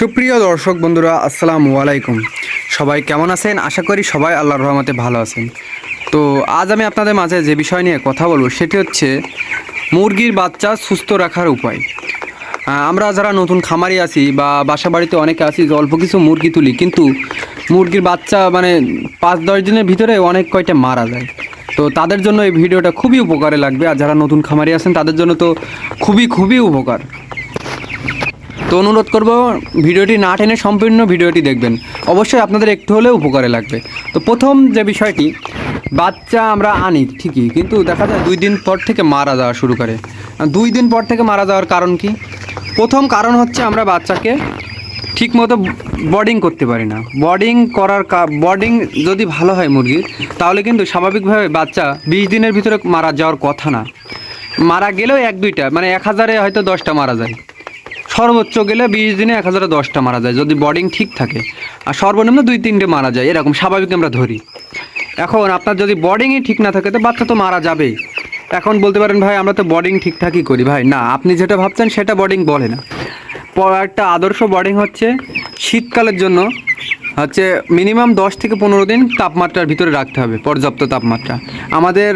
সুপ্রিয় দর্শক বন্ধুরা, আসসালামু আলাইকুম। সবাই কেমন আছেন? আশা করি সবাই আল্লাহর রহমতে ভালো আছেন। তো আজ আমি আপনাদের মাঝে যে বিষয় নিয়ে কথা বলব, সেটি হচ্ছে মুরগির বাচ্চা সুস্থ রাখার উপায়। আমরা যারা নতুন খামারি আছি বা বাসা বাড়িতে অনেকে আছি, যে অল্প কিছু মুরগি তুলি, কিন্তু মুরগির বাচ্চা মানে পাঁচ, দশ দিনের ভিতরে অনেক কয়টা মারা যায়। তো তাদের জন্য এই ভিডিওটা খুবই উপকারে লাগবে, আর যারা নতুন খামারি আছেন, তাদের জন্য তো খুবই খুবই উপকার। তো অনুরোধ করব, ভিডিওটি না টেনে সম্পূর্ণ ভিডিওটি দেখবেন। অবশ্যই আপনাদের একটু হলেও উপকারে লাগবে। তো প্রথম যে বিষয়টি, বাচ্চা আমরা আনি ঠিকই, কিন্তু দেখা যায় দুই দিন পর থেকে মারা যাওয়া শুরু করে। দুই দিন পর থেকে মারা যাওয়ার কারণ কি? প্রথম কারণ হচ্ছে আমরা বাচ্চাকে ঠিকমতো বডিং করতে পারি না। বডিং করার বডিং যদি ভালো হয় মুরগির, তাহলে কিন্তু স্বাভাবিকভাবে বাচ্চা বিশ দিনের ভিতরে মারা যাওয়ার কথা না। মারা গেলেও এক দুইটা মানে এক হাজারে হয়তো দশটা মারা যায়। সর্বোচ্চ গেলে বিশ দিনে এক হাজারে দশটা মারা যায়, যদি বডিং ঠিক থাকে। আর সর্বনিম্ন দুই তিনটে মারা যায়, এরকম স্বাভাবিক আমরা ধরি। এখন আপনার যদি বডিংই ঠিক না থাকে, তো বাচ্চা তো মারা যাবেই। এখন বলতে পারেন, ভাই, আমরা তো বডিং ঠিকঠাকই করি। ভাই, না, আপনি যেটা ভাবছেন, সেটা বডিং বলে না। একটা আদর্শ বডিং হচ্ছে, শীতকালের জন্য হচ্ছে মিনিমাম দশ থেকে পনেরো দিন তাপমাত্রার ভিতরে রাখতে হবে, পর্যাপ্ত তাপমাত্রা। আমাদের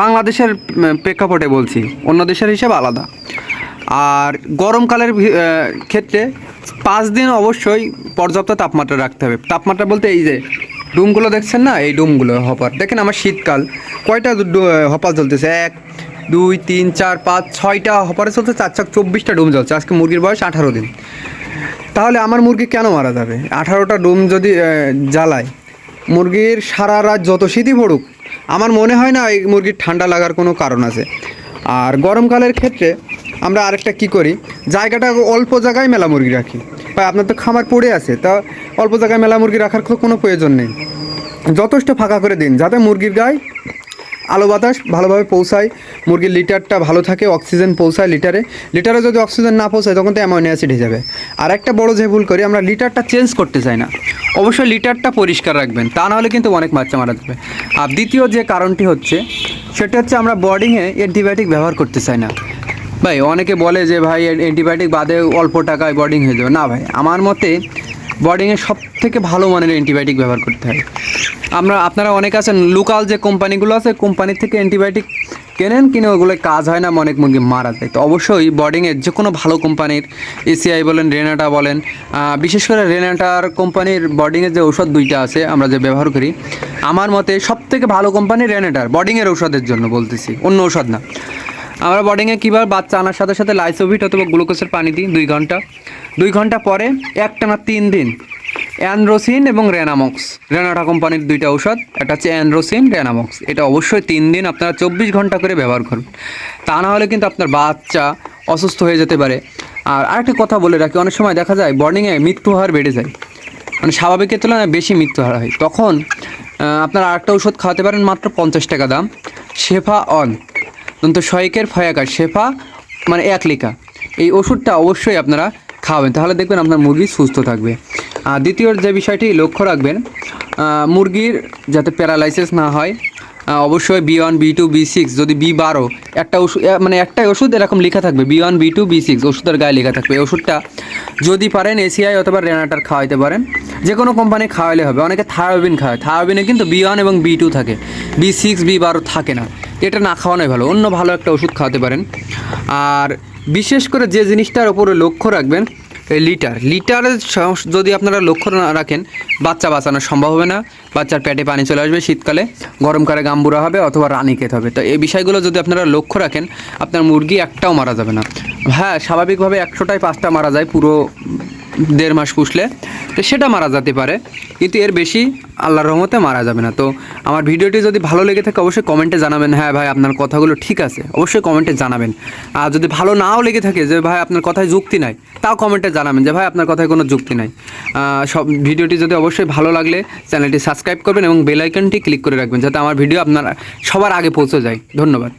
বাংলাদেশের প্রেক্ষাপটে বলছি, অন্য দেশের হিসাব আলাদা। আর গরমকালের ক্ষেত্রে পাঁচ দিন অবশ্যই পর্যাপ্ত তাপমাত্রা রাখতে হবে। তাপমাত্রা বলতে এই যে ডুমগুলো দেখছেন না? এই ডুমগুলো, হপার। দেখেন আমার শীতকাল। কয়টা হপার চলতেছে এক, দুই, তিন, চার, পাঁচ, ছয়টা হপারে চলছে, চার চার চব্বিশটা ডুম চলছে আজকে মুরগির বয়স আঠারো দিন। তাহলে আমার মুরগি কেন মারা যাবে? আঠারোটা ডুম যদি জ্বালায়, মুরগির সারা রাত যত শীতই পড়ুক, আমার মনে হয় না এই মুরগির ঠান্ডা লাগার কোনো কারণ আছে। আর গরমকালের ক্ষেত্রে আমরা আরেকটা কি করি? জায়গাটা অল্প জায়গায় মেলা মুরগি রাখি। বা আপনার তো খামার পড়ে আছে, তা অল্প জায়গায় মেলা মুরগি রাখার কোনো প্রয়োজন নেই। যথেষ্ট ফাঁকা করে দিন, যাতে মুরগির গায়ে আলো বাতাস ভালোভাবে পৌঁছায়, মুরগির লিটারটা ভালো থাকে, অক্সিজেন পৌঁছায় লিটারে। লিটারে যদি অক্সিজেন না পৌঁছায়, তখন তো অ্যামোনিয়া অ্যাসিড হয়ে যাবে। আর একটা বড় যে ভুল করি, আমরা লিটারটা চেঞ্জ করতে চাই না। অবশ্যই লিটারটা পরিষ্কার রাখবেন, তা নাহলে কিন্তু অনেক বাচ্চা মারা যাবে। আর দ্বিতীয় যে কারণটি হচ্ছে সেটা হচ্ছে আমরা বডিংয়ে অ্যান্টিবায়োটিক ব্যবহার করতে চাই না। ভাই, অনেকে বলে যে, ভাই অ্যান্টিবায়োটিক বাদে অল্প টাকায় বডিং হয়ে যাবে। না ভাই, আমার মতে বডিংয়ে সব থেকে ভালো মানের অ্যান্টিবায়োটিক ব্যবহার করতে হয়। আমরা, আপনারা অনেক আছেন লোকাল যে কোম্পানিগুলো আছে কোম্পানির থেকে অ্যান্টিবায়োটিক কেনেন, কিনে ওগুলো কাজ হয় না, অনেক মুরগি মারা যায়। তো অবশ্যই বডিংয়ের যে কোনো ভালো কোম্পানির এসিআই বলেন রেনাটা বলেন বিশেষ করে রেনাটার কোম্পানির বডিংয়ের যে ঔষধ দুইটা আছে, আমরা যে ব্যবহার করি আমার মতে সব থেকে ভালো কোম্পানি রেনাটার বডিংয়ের ঔষধের জন্য বলতেছি, অন্য ঔষধ না। আমরা বডিংয়ে কীভাবে বাচ্চা আনার সাথে সাথে লাইসোভিট অথবা গ্লুকোজের পানি দিই দুই ঘণ্টা। দুই ঘণ্টা পরে একটানা তিন দিন অ্যানড্রোসিন এবং রেনামক্স। রেনাটা কোম্পানির দুইটা ঔষধ, একটা হচ্ছে অ্যানড্রোসিন রেনামক্স। এটা অবশ্যই তিন দিন আপনারা চব্বিশ ঘণ্টা করে ব্যবহার করুন তা না হলে কিন্তু আপনার বাচ্চা অসুস্থ হয়ে যেতে পারে। আর আরেকটা কথা বলে রাখি, অনেক সময় দেখা যায় বর্ডিংয়ে মৃত্যু হার বেড়ে যায়। মানে স্বাভাবিকের তুলনায় বেশি মৃত্যু হার হয়। তখন আপনারা আরেকটা ওষুধ খাওয়াতে পারেন, মাত্র পঞ্চাশ টাকা দাম। শেফা অন। দন্ত শয়েকের ফয়াকার শেফা মানে এক লিকা। এই ওষুধটা অবশ্যই আপনারা খাওয়াবেন তাহলে দেখবেন আপনার মুরগি সুস্থ থাকবে। আর দ্বিতীয় যে বিষয়টি লক্ষ্য রাখবেন মুরগির যাতে প্যারালাইসিস না হয় অবশ্যই B one B two B six যদি বি বারো একটা ওষুধ মানে একটাই ওষুধ এরকম লেখা থাকবে B one B two B six ওষুধের গায়ে লেখা থাকবে। ওষুধটা যদি পারেন এসিআই অথবা রেনাটার খাওয়াইতে পারেন যে কোনো কোম্পানি খাওয়াইলে হবে। অনেকে থায়োবিন খাওয়ায়। থায়োবিনে কিন্তু বি ওয়ান এবং বি টু থাকে। বি সিক্স বি বারো থাকে না। এটা না খাওয়ানোই ভালো। অন্য ভালো একটা ওষুধ খাওয়াতে পারেন। আর বিশেষ করে যে জিনিসটার ওপরে লক্ষ্য রাখবেন লিটার। লিটারের যদি আপনারা লক্ষ্য না রাখেন, বাচ্চা বাঁচানো সম্ভব হবে না। বাচ্চার পেটে পানি চলে আসবে শীতকালে, গরমকালে গাম্বুরা হবে অথবা রানি খেতে হবে। তো এই বিষয়গুলো যদি আপনারা লক্ষ্য রাখেন, আপনার মুরগি একটাও মারা যাবে না। হ্যাঁ স্বাভাবিকভাবে একশোটায় পাঁচটা মারা যায় পুরো দেড় মাস পুষলে, তো সেটা মারা যেতে পারে। কিন্তু এর বেশি আল্লাহর রহমতে মারা যাবে না। তো আমার ভিডিওটি যদি ভালো লেগে থাকে, অবশ্যই কমেন্টে জানাবেন হ্যাঁ ভাই, আপনার কথাগুলো ঠিক আছে। অবশ্যই কমেন্টে জানাবেন। আর যদি ভালো নাও লেগে থাকে যে, ভাই, আপনার কথায় যুক্তি নাই, তাও কমেন্টে জানাবেন যে, ভাই, আপনার কথায় কোনো যুক্তি নাই। সব ভিডিওটি যদি অবশ্যই ভালো লাগলে, চ্যানেলটি সাবস্ক্রাইব করবেন এবং বেল আইকনটি ক্লিক করে রাখবেন, যাতে আমার ভিডিও আপনার সবার আগে পৌঁছে যায়। ধন্যবাদ।